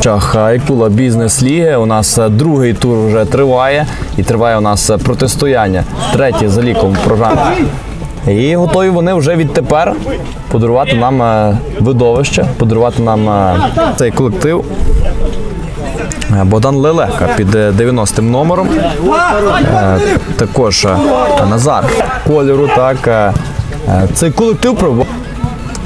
Чах Айкула бізнес ліги. У нас е, другий тур вже триває, і триває у нас е, протистояння. Третє за ліком програми. І готові вони вже відтепер подарувати нам е, видовище, подарувати нам цей колектив. Богдан Лелека під е, 90-м номером. Також Назар кольору. Так, цей колектив пробував.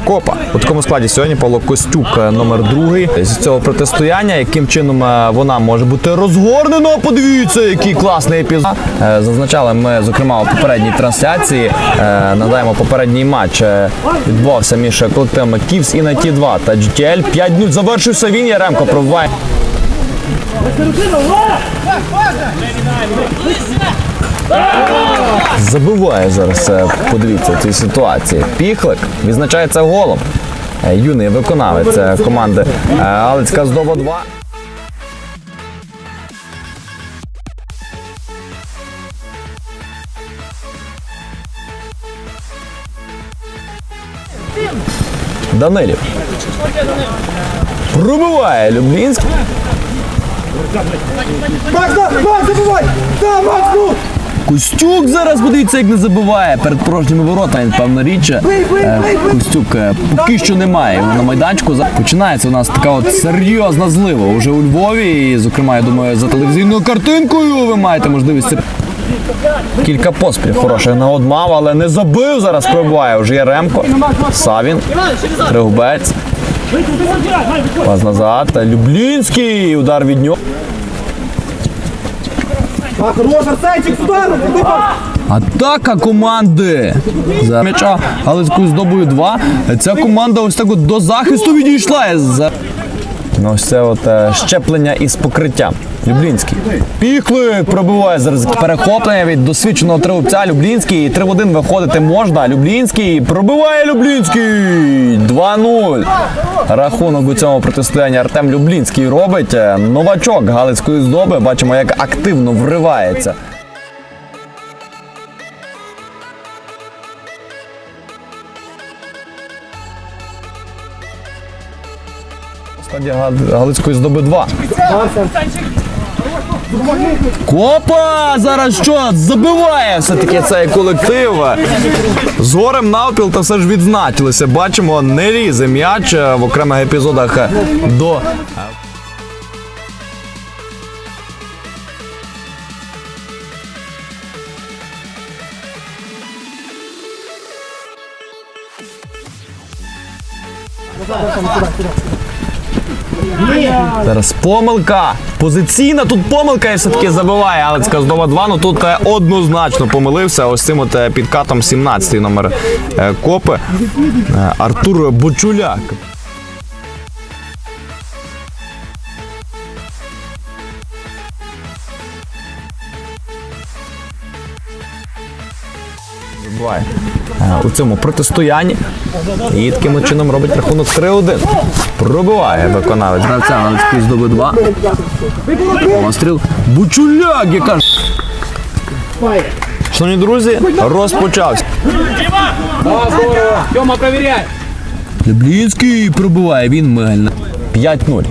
Копа у такому складі сьогодні Павло Костюк е, номер другий з цього протистояння. Яким чином е, вона може бути розгорнена? Подивіться, який класний епізод. Е, Зазначали ми, зокрема, у попередній трансляції. Нагадаємо, попередній матч відбувався між колективами Ківс і на ті 2 та GTL. 5 минут завершився він. Яремко пробиває. Забиває зараз. е, Подивіться цій ситуації. Піхлик відзначається голом. Е, Юний виконавець е, команди Галицька здоба 2. Данилів. Пробиває Люблінський. Макс, Макс, забивай! Да, Макс, ну! Костюк зараз подивіться, як не забиває перед порожніми воротами. Певна річ. Е, Костюк е, поки що немає на майданчику. Починається у нас така от серйозна злива уже у Львові. І, зокрема, я думаю, за телевізійною картинкою ви маєте можливість. це- Кілька поспіль хороших нагод мав, але не забив. Зараз пробиває вже Яремко. Савін, Тригубець. Пас назад. Люблінський. Удар від нього. Хорош, Арсенчик, сюди, ну? Атака команди за м'яча Галицькою здобою 2. Ця команда ось так от до захисту відійшла. Ну, ось це от е, щеплення із покриттям. Люблінський. Піхлик пробиває зараз перехоплення від досвідченого тривця Люблінський. 3 в 1 виходити можна. Люблінський пробиває Люблінський. 2-0. Рахунок у цьому протистоянні Артем Люблінський робить. Е, Новачок Галицької здоби. Бачимо, як активно вривається. Стадія Галицької здоби 2. Копа! Зараз що? Забиває все-таки цей колектив. З горем навпіл та все ж відзначилися. Бачимо, не лізе м'яч е, в окремих епізодах е, до. Зараз помилка. Позиційна тут помилка і все-таки забиває Алецька з дома 2. Ну тут е, однозначно помилився. Ось цим от е, підкатом 17-й номер е, копи. Артур Бочуляк. Забиває е, у цьому протистоянні. І таким чином робить рахунок 3-1. Пробиває виконавець гравця Галицької здоби 2. Постріл. Бучуляк, яка ж. Шановні друзі, розпочався. Люблінський пробиває він мигельно. 5-0.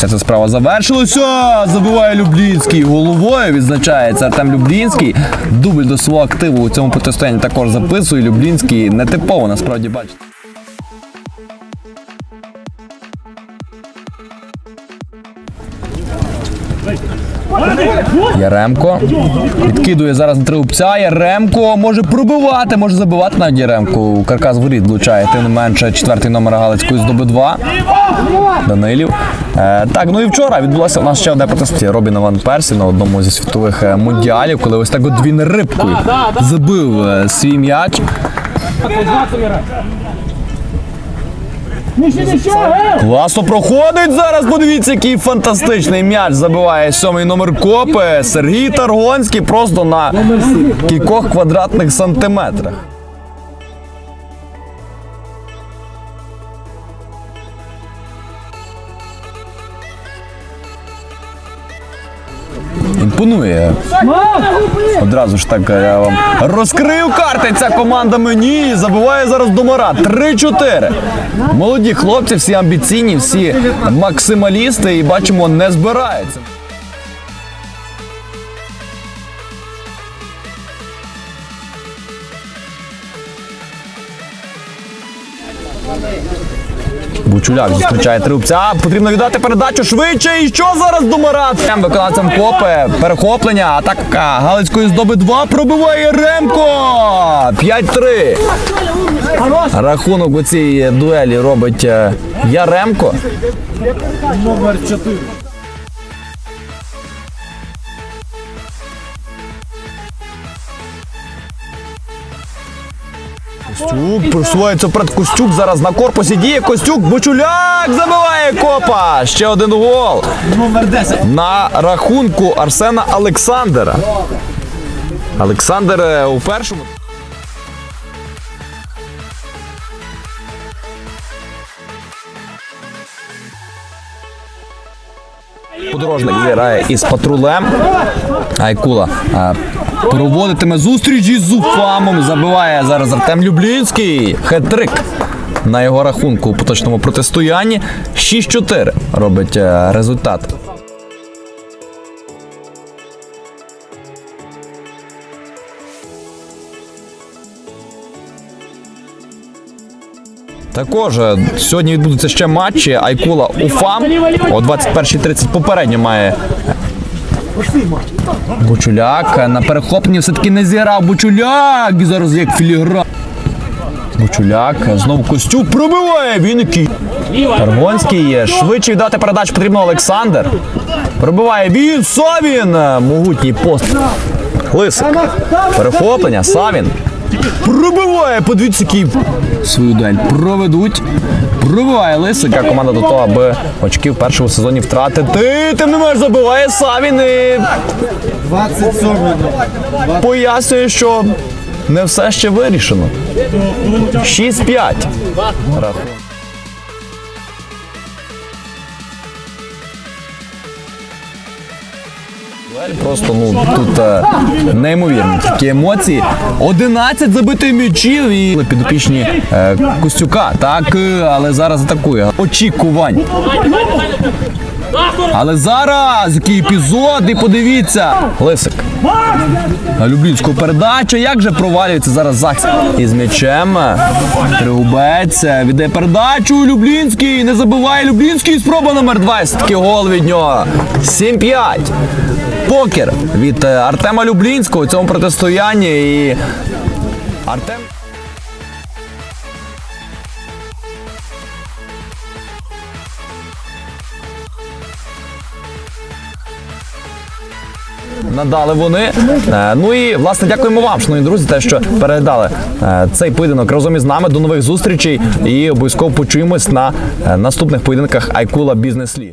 Вся ця справа завершилася. Забиває Люблінський. Головою відзначається Артем Люблінський. Дубль до свого активу у цьому протистоянні також записує. Люблінський нетипово насправді бачите. Яремко відкидує зараз на трибця. Яремко може пробивати, може забивати навіть Яремко. Каркас воріт влучає. Тим не менше, четвертий номер Галицької здоби 2. Данилів. Е, так, ну і вчора відбулося у нас ще одне протистояння Робіна Ван Персі на одному зі світових е, мундіалів, коли ось так от він рибкою забив е, свій м'яч. Класно проходить зараз. Подивіться, який фантастичний м'яч забиває сьомий номер копи. Сергій Таргонський просто на кількох квадратних сантиметрах. Імпонує. Одразу ж так е, я вам розкрив карти. Ця команда мені і забиває зараз домара. 3-4. Молоді хлопці, всі амбіційні, всі максималісти, і бачимо, не збираються. Бучуляк зустрічає трубця. Потрібно віддати передачу швидше. І що зараз до Марат? Виконавцем копи. Перехоплення. Атака Галицької здоби 2. Пробиває Ремко. 5-3. Рахунок у цій дуелі робить е, Яремко. Номер 4. Костюк просувається вперед. Костюк зараз на корпусі діє. Костюк Бучуляк забиває копа. Ще один гол. Номер 10. на рахунку Арсена Олександра. Олександр е, у першому. Подорожник грає із патрулем. Айкула е, проводитиме зустріч із Зуфамом. Забиває зараз Артем Люблінський. Хет-трик на його рахунку у поточному протистоянні. 6-4 робить е, результат. Також е, сьогодні відбудуться ще матчі. Айкула Уфа о 21.30 попередньо має. Бучуляк на перехопленні все-таки не зіграв. Бучуляк і зараз як філігра. Бучуляк знову Костюк пробиває. Він який. Таргонський е, швидше віддати передачу потрібно Олександр. Пробиває він. Савін. Е, Могутній пост. Лисик. Перехоплення. Савін. Пробиває, подивіться, який свою дуель проведуть. Пробиває Лисика. Команда до того, аби очки в першому сезоні втратити. Тим не менш забиває Савін і 27 пояснює, що не все ще вирішено. 6-5. Просто ну тут е, неймовірні такі емоції. 11 забитих м'ячів і підопічні е, Костюка. Так, е, але зараз атакує. Очікувань. Але зараз який епізод, і подивіться. Лисик. На Люблінську передачу. Як же провалюється зараз захист із м'ячем. Тригубець віддає передачу. Люблінський. Не забиває Люблінський. Спроба номер 2. Такий гол від нього. 7-5. Покер від е, Артема Люблінського у цьому протистоянні. І Артем. Надали вони. Е, Ну і власне дякуємо вам, шановні друзі, те, що передали е, цей поєдинок разом із нами. До нових зустрічей і обов'язково почуємось на наступних поєдинках Айкула Бізнес Лі.